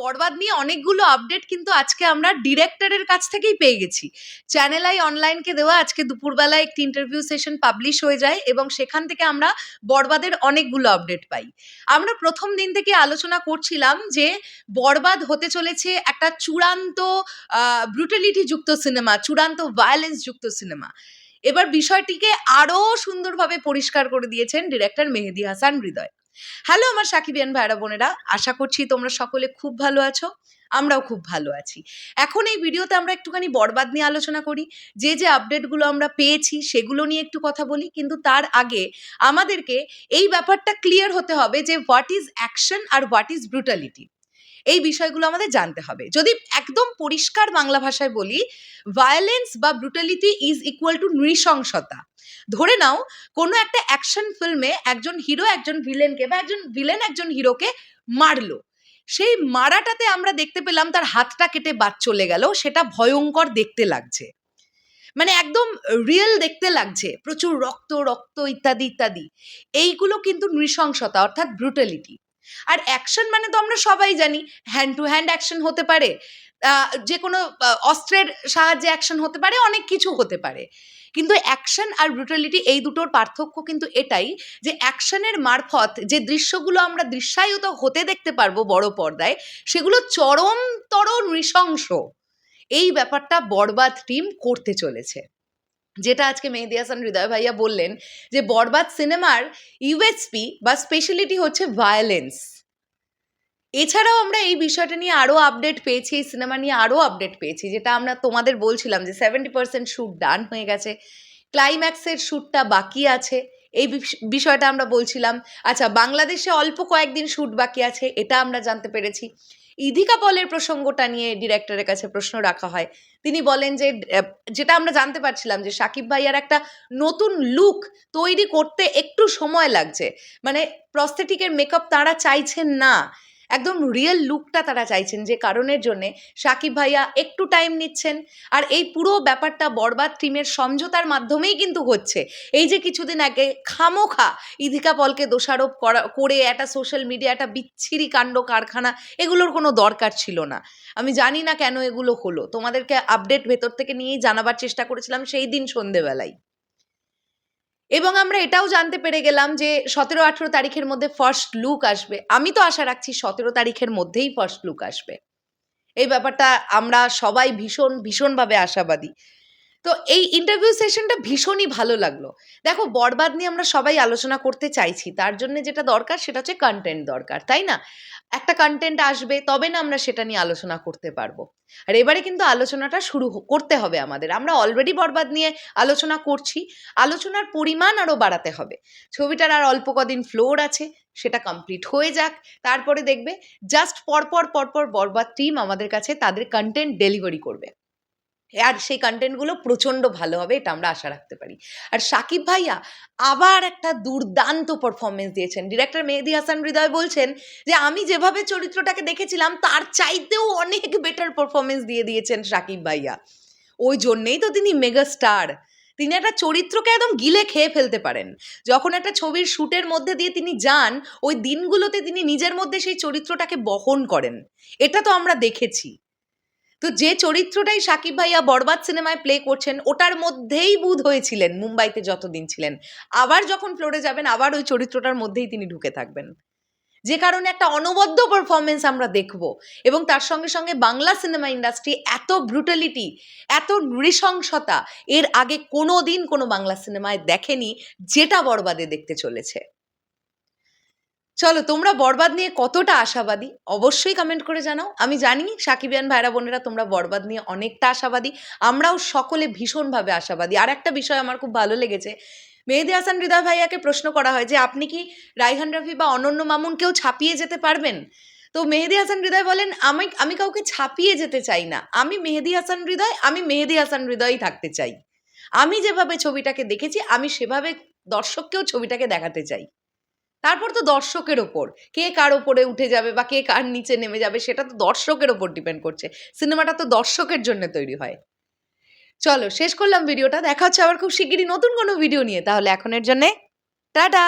বরবাদ নিয়ে অনেকগুলো আপডেট কিন্তু আজকে আমরা ডিরেক্টরের কাছ থেকেই পেয়ে গেছি। চ্যানেল আই অনলাইনকে দেওয়া আজকে দুপুরবেলায় একটি ইন্টারভিউ সেশন পাবলিশ হয়ে যায় এবং সেখান থেকে আমরা বরবাদের অনেকগুলো আপডেট পাই। আমরা প্রথম দিন থেকে আলোচনা করছিলাম যে বরবাদ হতে চলেছে একটা চূড়ান্ত ব্রুটালিটি যুক্ত সিনেমা চূড়ান্ত ভায়োলেন্স যুক্ত সিনেমা এবার বিষয়টিকে আরও সুন্দরভাবে পরিষ্কার করে দিয়েছেন ডিরেক্টর মেহেদি হাসান হৃদয়। হ্যালো আমার সাকিবিয়ান ভাইরা বোনেরা। আশা করছি তোমরা সকলে খুব ভালো আছো, আমরাও খুব ভালো আছি। এখন এই ভিডিওতে আমরা একটুখানি বরবাদ নিয়ে আলোচনা করি। যে যে আপডেটগুলো আমরা পেয়েছি, সেগুলো নিয়ে একটু কথা বলি। কিন্তু তার আগে আমাদেরকে এই ব্যাপারটা ক্লিয়ার হতে হবে যে হোয়াট ইজ অ্যাকশন আর হোয়াট ইজ ব্রুটালিটি এই বিষয়গুলো আমাদের জানতে হবে। যদি একদম পরিষ্কার বাংলা ভাষায় বলি ভায়োলেন্স বা ব্রুটালিটি ইজ ইকুয়াল টু নৃশংসতা। ধরে নাও, কোনো একটা অ্যাকশন ফিল্মে একজন হিরো একজন ভিলেনকে বা একজন ভিলেন একজন হিরোকে মারলো। সেই মারাটাতে আমরা দেখতে পেলাম তার হাতটা কেটে বাদ চলে গেল, সেটা ভয়ঙ্কর দেখতে লাগছে। মানে একদম রিয়েল দেখতে লাগছে, প্রচুর রক্ত রক্ত ইত্যাদি ইত্যাদি। এইগুলো কিন্তু নৃশংসতা, অর্থাৎ ব্রুটালিটি আর অ্যাকশন মানে তো আমরা সবাই জানি হ্যান্ড টু হ্যান্ড অ্যাকশন হতে পারে যে কোনো অস্ত্রের সাহায্যে অ্যাকশন হতে পারে, অনেক কিছু হতে পারে। কিন্তু অ্যাকশন আর ব্রুটালিটি এই দুটোর পার্থক্য কিন্তু এটাই যে অ্যাকশনের মারফত যে দৃশ্যগুলো আমরা দৃশ্যায়িত হতে দেখতে পারব বড় পর্দায়, সেগুলো চরমতর নৃশংস। এই ব্যাপারটা বরবাদ টিম করতে চলেছে। যেটা আজকে মেহেদি হাসান হৃদয় ভাইয়া বললেন যে বরবাদ সিনেমার ইউএসপি বা স্পেশালিটি হচ্ছে ভায়োলেন্স এছাড়াও আমরা এই বিষয়টা নিয়ে আরও আপডেট পেয়েছি, এই সিনেমা নিয়ে আরও আপডেট পেয়েছি, যেটা আমরা তোমাদের বলছিলাম যে সেভেন্টি পার্সেন্ট শ্যুট ডান হয়ে গেছে ক্লাইম্যাক্সের শ্যুটটা বাকি আছে, এই বিষ- বিষয়টা আমরা বলছিলাম। আচ্ছা বাংলাদেশে অল্প কয়েকদিন শ্যুট বাকি আছে, এটা আমরা জানতে পেরেছি। ইধিকা পলের প্রসঙ্গটা নিয়ে ডিরেক্টরের কাছে প্রশ্ন রাখা হয়। তিনি বলেন যে যেটা আমরা জানতে পারছিলাম যে, সাকিব ভাইয়ার একটা নতুন লুক তৈরি করতে একটু সময় লাগছে। মানে প্রস্থেটিকের মেকআপ তারা চাইছেন না। একদম রিয়েল লুকটা তারা চাইছেন যে কারণের জন্যে। সাকিব ভাইয়া একটু টাইম নিচ্ছেন। আর এই পুরো ব্যাপারটা বরবাদ টিমের সমঝোতার মাধ্যমেই কিন্তু হচ্ছে। এই যে কিছুদিন আগে খামোখা ইধিকা পলকে দোষারোপ করা, করে একটা সোশ্যাল মিডিয়া একটা বিচ্ছিরি কাণ্ড কারখানা, এগুলোর কোনো দরকার ছিল না। আমি জানি না কেন এগুলো হলো। তোমাদেরকে আপডেট ভেতর থেকে নিয়েই জানাবার চেষ্টা করেছিলাম সেই দিন সন্ধেবেলায়। এবং আমরা এটাও জানতে পেরে গেলাম যে সতেরো আঠেরো তারিখের মধ্যে ফার্স্ট লুক আসবে। আমি তো আশা রাখছি সতেরো তারিখের মধ্যেই ফার্স্ট লুক আসবে। এই ব্যাপারটা আমরা সবাই ভীষণ, ভীষণভাবে আশাবাদী। তো এই ইন্টারভিউ সেশনটা ভীষণই ভালো লাগল। দেখো, বরবাদ নিয়ে আমরা সবাই আলোচনা করতে চাইছি, তার জন্য যেটা দরকার সেটা হচ্ছে কন্টেন্ট দরকার, তাই না? একটা কন্টেন্ট আসবে, তবে না আমরা সেটা নিয়ে আলোচনা করতে পারব। আর এবারে কিন্তু আলোচনাটা শুরু করতে হবে আমাদের। আমরা অলরেডি বরবাদ নিয়ে আলোচনা করছি, আলোচনার পরিমাণ আরও বাড়াতে হবে। ছবিটার আর অল্প কদিন ফ্লোর আছে, সেটা কমপ্লিট হয়ে যাক। তারপরে দেখবে জাস্ট পরপর পরপর বরবাদ টিম আমাদের কাছে তাদের কন্টেন্ট ডেলিভারি করবে। আর সেই কন্টেন্টগুলো প্রচণ্ড ভালো হবে, এটা আমরা আশা রাখতে পারি। আর সাকিব ভাইয়া আবার একটা দুর্দান্ত পারফরমেন্স দিয়েছেন। ডিরেক্টর মেহেদি হাসান হৃদয় বলছেন যে, আমি যেভাবে চরিত্রটাকে দেখেছিলাম, তার চাইতেও অনেক বেটার পারফরমেন্স দিয়ে দিয়েছেন সাকিব ভাইয়া। ওই জন্যেই তো তিনি মেগা স্টার তিনি একটা চরিত্রকে একদম গিলে খেয়ে ফেলতে পারেন। যখন একটা ছবির শ্যুটের মধ্যে দিয়ে তিনি যান, ওই দিনগুলোতে তিনি নিজের মধ্যে সেই চরিত্রটাকে বহন করেন। এটা তো আমরা দেখেছি। তো যে চরিত্রটাই সাকিব ভাইয়া বরবাদ সিনেমায় প্লে করছেন, ওটার মধ্যেই বুধ হয়েছিলেন, মুম্বাইতে যতদিন ছিলেন। আবার যখন ফ্লোরে যাবেন, আবার ওই চরিত্রটার মধ্যেই তিনি ঢুকে থাকবেন। যে কারণে একটা অনবদ্য পারফরমেন্স আমরা দেখব এবং তার সঙ্গে সঙ্গে বাংলা সিনেমা ইন্ডাস্ট্রি এত ব্রুটালিটি এত নৃশংসতা, এর আগে কোনো দিন কোনো বাংলা সিনেমায় দেখেনি, যেটা বরবাদে দেখতে চলেছে। চলো, তোমরা বরবাদ নিয়ে কতটা আশাবাদী? অবশ্যই কমেন্ট করে জানাও। আমি জানি সাকিবিয়ান ভাইরা বোনেরা তোমরা বরবাদ নিয়ে অনেকটা আশাবাদী। আমরাও সকলে ভীষণভাবে আশাবাদী। আর একটা বিষয় আমার খুব ভালো লেগেছে। মেহেদি হাসান হৃদয় ভাইয়াকে প্রশ্ন করা হয় যে, আপনি কি রাইহান রাফি বা অনন্য মামুনকেও ছাপিয়ে যেতে পারবেন? তো মেহেদি হাসান হৃদয় বলেন, আমি আমি কাউকে ছাপিয়ে যেতে চাই না। আমি মেহেদি হাসান হৃদয়, আমি মেহেদি হাসান হৃদয়ই থাকতে চাই। আমি যেভাবে ছবিটাকে দেখেছি, আমি সেভাবে দর্শককেও ছবিটাকে দেখাতে চাই। তারপর তো দর্শকের ওপর। কে কার ওপরে উঠে যাবে বা কে কার নিচে নেমে যাবে সেটা তো দর্শকের ওপর ডিপেন্ড করছে। সিনেমাটা তো দর্শকের জন্য তৈরি হয়। চলো, শেষ করলাম ভিডিওটা। দেখা হচ্ছে আবার খুব শিগগিরই নতুন কোনো ভিডিও নিয়ে। তাহলে এখনের জন্যে টাটা!